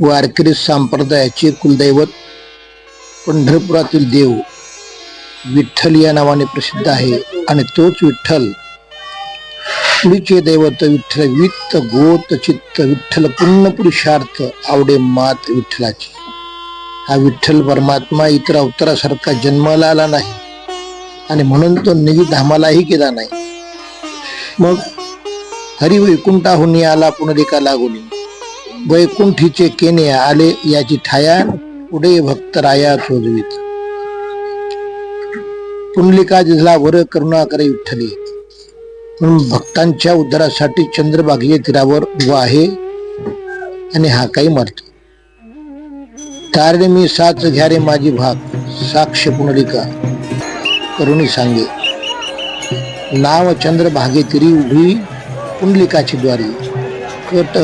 वारकरी संप्रदायाचे कुलदैवत पंढरपुरातील देव विठ्ठल या नावाने प्रसिद्ध आहे आणि तोच विठ्ठल पुढीचे दैवत विठ्ठल वित्त गोत चित्त विठ्ठल पूर्ण पुरुषार्थ आवडे मात विठ्ठलाची. हा विठ्ठल परमात्मा इतर अवतारासारखा जन्माला आला नाही आणि म्हणून तो निधी धामालाही गेला नाही. मग हरी वैकुंठाहून आला पुनरिका लागून वैकुंठीचे केने आले याची ठाया पुढे भक्त राया शोधवीत. पुंडलिका दिसला वर करुणा करे विठ्ठली. म्हणून भक्तांच्या उद्धारासाठी चंद्रभागीय तीरावर उभा आहे आणि हा काही मरतो. तारणे मी साच घ्या रे माझी भाग साक्ष पुनरिका करुणी सांगे नाव चंद्र भागे तिरी उभी पुंडलिकाची द्वारी. कट